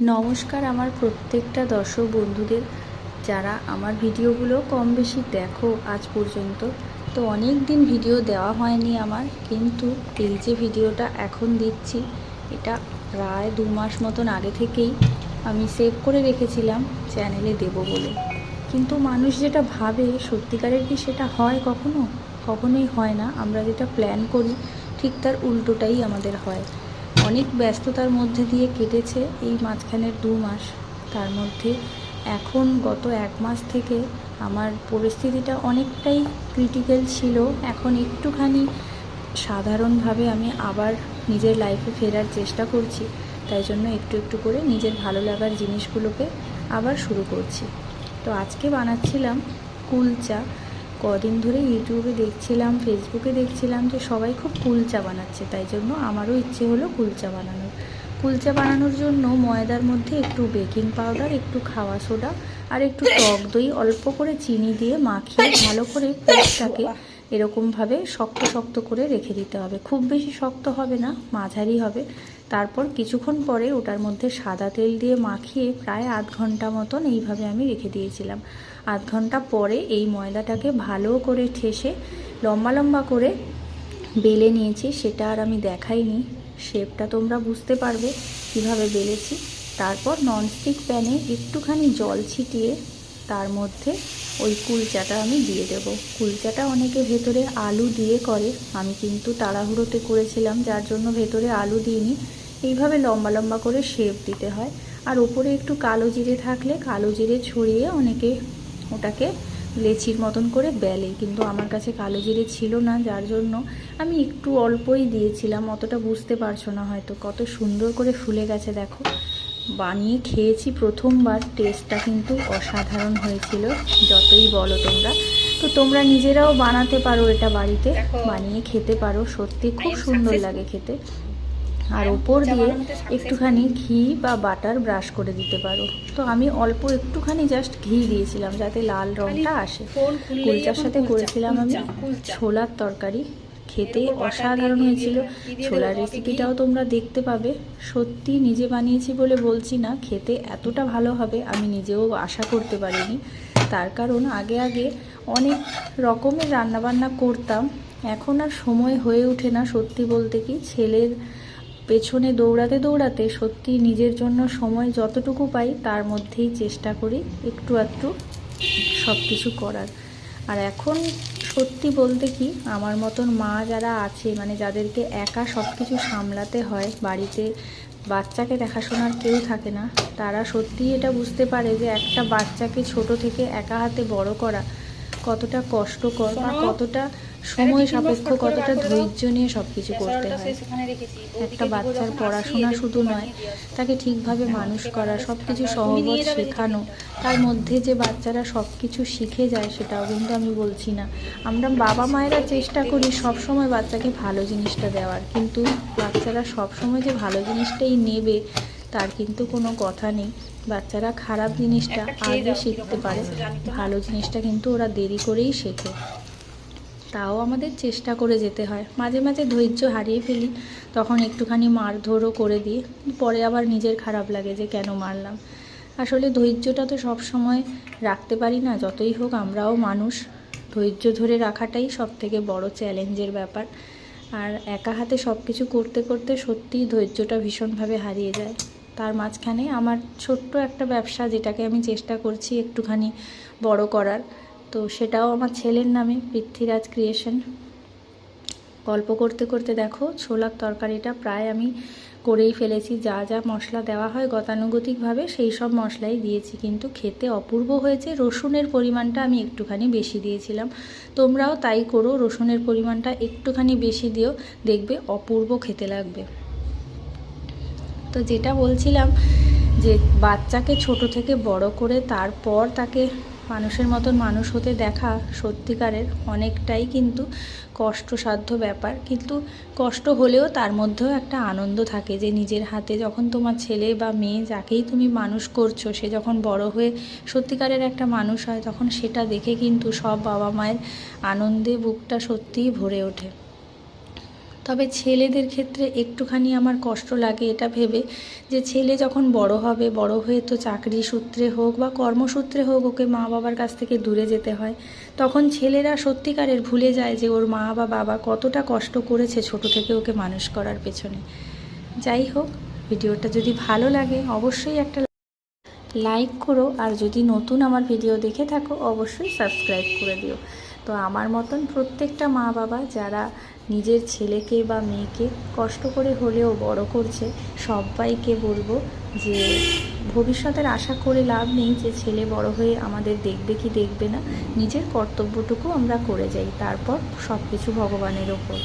নমস্কার আমার প্রত্যেকটা দর্শক বন্ধুদের। যারা আমার ভিডিওগুলো কম বেশি দেখো আজ পর্যন্ত, তো অনেক দিন ভিডিও দেওয়া হয়নি আমার, কিন্তু এই যে ভিডিওটা এখন দিচ্ছি, এটা প্রায় দু মাস মতন আগে থেকেই আমি সেভ করে রেখেছিলাম, চ্যানেলে দেব বলে। কিন্তু মানুষ যেটা ভাবে, সত্যিকারের কি সেটা হয় কখনো? কখনোই হয় না। আমরা যেটা প্ল্যান করি, ঠিক তার উল্টোটাই আমাদের হয়। অনেক ব্যস্ততার মধ্যে দিয়ে কেটেছে এই মাঝখানের দু মাস। তার মধ্যে এখন গত এক মাস থেকে আমার পরিস্থিতিটা অনেকটাই ক্রিটিক্যাল ছিল। এখন একটুখানি সাধারণভাবে আমি আবার নিজের লাইফে ফেরার চেষ্টা করছি। তাই জন্য একটু একটু করে নিজের ভালো লাগার জিনিসগুলোকে আবার শুরু করছি। তো আজকে বানাচ্ছিলাম কুলচা। কদিন ধরে ইউটিউবে দেখছিলাম, ফেসবুকে দেখছিলাম যে সবাই খুব কুলচা বানাচ্ছে। তাই জন্য আমারও ইচ্ছে হলো কুলচা বানানোর। কুলচা বানানোর জন্য ময়দার মধ্যে একটু বেকিং পাউডার, একটু খাওয়া সোডা আর একটু টক দই, অল্প করে চিনি দিয়ে মাখিয়ে ভালো করে পেস্টটাকে এরকমভাবে শক্ত শক্ত করে রেখে দিতে হবে। খুব বেশি শক্ত হবে না, মাঝারি হবে। তারপর কিছুক্ষণ পরে ওটার মধ্যে সাদা তেল দিয়ে মাখিয়ে প্রায় আধ ঘণ্টা মতন এইভাবে আমি রেখে দিয়েছিলাম। আধ ঘণ্টা পরে এই ময়দাটাকে ভালো করে ঠেসে লম্বা লম্বা করে বেলে নিয়েছি, সেটা আর আমি দেখাইনি। শেপটা তোমরা বুঝতে পারবে কীভাবে বেলেছি। তারপর ননস্টিক প্যানে একটুখানি জল ছিটিয়ে তার মধ্যে ওই কুলচাটা আমি দিয়ে দেব। কুলচাটা অনেকে ভেতরে আলু দিয়ে করে, আমি কিন্তু তাড়াহুড়োতে করেছিলাম, যার জন্য ভেতরে আলু দিইনি। এইভাবে লম্বা লম্বা করে শেপ দিতে হয়। আর ওপরে একটু কালো জিরে থাকলে কালো জিরে ছড়িয়ে অনেকে ওটাকে লেচির মতন করে বেলে। কিন্তু আমার কাছে কালো জিরে ছিল না, যার জন্য আমি একটু অল্পই দিয়েছিলাম। অতটা বুঝতে পারছ না হয়তো। কত সুন্দর করে ফুলে গেছে, দেখো। বানিয়ে খেয়েছি প্রথমবার। টেস্টটা কিন্তু অসাধারণ হয়েছিল যতই বলো তোমরা। তো তোমরা নিজেরাও বানাতে পারো এটা বাড়িতে বানিয়ে খেতে পারো সত্যি খুব সুন্দর লাগে খেতে। আর ওপর দিয়ে একটুখানি ঘি বা বাটার ব্রাশ করে দিতে পারো। তো আমি অল্প একটুখানি জাস্ট ঘি দিয়েছিলাম যাতে লাল রঙটা আসে। কুলচার সাথে করেছিলাম আমি ছোলার তরকারি। খেতে অসাধারণ হয়েছিল। ছোলার রেসিপিটাও তোমরা দেখতে পাবে। সত্যি নিজে বানিয়েছি বলে বলছি না, খেতে এতটা ভালো হবে আমি নিজেও আশা করতে পারিনি। তার কারণ আগে আগে অনেক রকমের রান্নাবান্না করতাম, এখন আর সময় হয়ে ওঠে না সত্যি বলতে কি। ছেলের পেছনে দৌড়াতে দৌড়াতে সত্যি নিজের জন্য সময় যতটুকু পাই তার মধ্যেই চেষ্টা করি একটু একটু সব কিছু করার। আর এখন সত্যি বলতে কি আমার মতন মা যারা আছে মানে যাদেরকে একা সব কিছু সামলাতে হয় বাড়িতে বাচ্চাকে দেখাশোনার কেউ থাকে না তারা সত্যিই এটা বুঝতে পারে যে একটা বাচ্চাকে ছোট থেকে একা হাতে বড় করা কতটা কষ্টকর বা কতটা সময় সাপেক্ষ কতটা ধৈর্য নিয়ে সব কিছু করতে হয়। একটা বাচ্চার পড়াশোনা শুধু নয় তাকে ঠিকভাবে মানুষ করা সব কিছু সহবত শেখানো। তার মধ্যে যে বাচ্চারা সব কিছু শিখে যায় সেটাও কিন্তু আমি বলছি না। আমরা বাবা মায়েরা চেষ্টা করি সব সময় বাচ্চাকে ভালো জিনিসটা দেওয়ার। কিন্তু বাচ্চারা সব সময় যে ভালো জিনিসটাই নেবে তার কিন্তু কোনো কথা নেই। বাচ্চারা খারাপ জিনিসটা আগে শিখতে পারে। ভালো জিনিসটা কিন্তু ওরা দেরি করেই শেখে। তাও আমাদের চেষ্টা করে যেতে হয়। মাঝে মাঝে ধৈর্য হারিয়ে ফেলি, তখন একটুখানি মারধরও করে দিই। পরে আবার নিজের খারাপ লাগে যে কেন মারলাম। আসলে ধৈর্যটা তো সব সময় রাখতে পারি না, যতই হোক আমরাও মানুষ। ধৈর্য ধরে রাখাটাই সব থেকে বড় চ্যালেঞ্জের ব্যাপার। আর একা হাতে সব কিছু করতে করতে সত্যিই ধৈর্যটা ভীষণভাবে হারিয়ে যায়। তার মাঝখানে আমার ছোট্ট একটা ব্যবসা যেটাকে আমি চেষ্টা করছি একটুখানি বড় করার। তো সেটাও আমার ছেলের নামে, পৃথ্বীরাজ ক্রিয়েশন গল্প করতে করতে দেখো, ছোলার তরকারিটা প্রায় আমি করেই ফেলেছি। যা যা মশলা দেওয়া হয় গতানুগতিকভাবে সেই সব মশলাই দিয়েছি। কিন্তু খেতে অপূর্ব হয়েছে, রসুনের পরিমাণটা আমি একটুখানি বেশি দিয়েছিলাম। তোমরাও তাই করো, রসুনের পরিমাণটা একটুখানি বেশি দিও, দেখবে অপূর্ব খেতে লাগবে। তো যেটা বলছিলাম যে বাচ্চাকে ছোট থেকে বড় করে তারপর তাকে মানুষের মতন মানুষ হতে দেখা সত্যিকারের অনেকটাই কিন্তু কষ্টসাধ্য ব্যাপার। কিন্তু কষ্ট হলেও তার মধ্যেও একটা আনন্দ থাকে যে নিজের হাতে যখন তোমার ছেলে বা মেয়ে যাকেই তুমি মানুষ করছ, সে যখন বড় হয়ে সত্যিকারের একটা মানুষ হয়, তখন সেটা দেখে কিন্তু সব বাবা মায়ের আনন্দে বুকটা সত্যিই ভরে ওঠে। তবে ছেলেদের ক্ষেত্রে একটুখানি আমার কষ্ট লাগে এটা ভেবে যে ছেলে যখন বড় হবে, বড় হয়ে তো চাকরি সূত্রে হোক বা কর্মসূত্রে হোক ওকে মা বাবার কাছ থেকে দূরে যেতে হয়, তখন ছেলেরা সত্যিকারের ভুলে যায় যে ওর মা বা বাবা কতটা কষ্ট করেছে ছোট থেকে ওকে মানুষ করার পেছনে। যাই হোক, ভিডিওটা যদি ভালো লাগে অবশ্যই একটা লাইক করো আর যদি নতুন আমার ভিডিও দেখে থাকো অবশ্যই সাবস্ক্রাইব করে দিও। তো আমার মতন প্রত্যেকটা মা বাবা যারা নিজের ছেলেকে বা মেয়েকে কষ্ট করে হলেও বড় করছে, সবাইকে বলব যে ভবিষ্যতের আশা করে লাভ নেই যে ছেলে বড় হয়ে আমাদের দেখবে কি দেখবে না। নিজের কর্তব্যটুকু আমরা করে যাই, তারপর সব কিছু ভগবানের ওপর।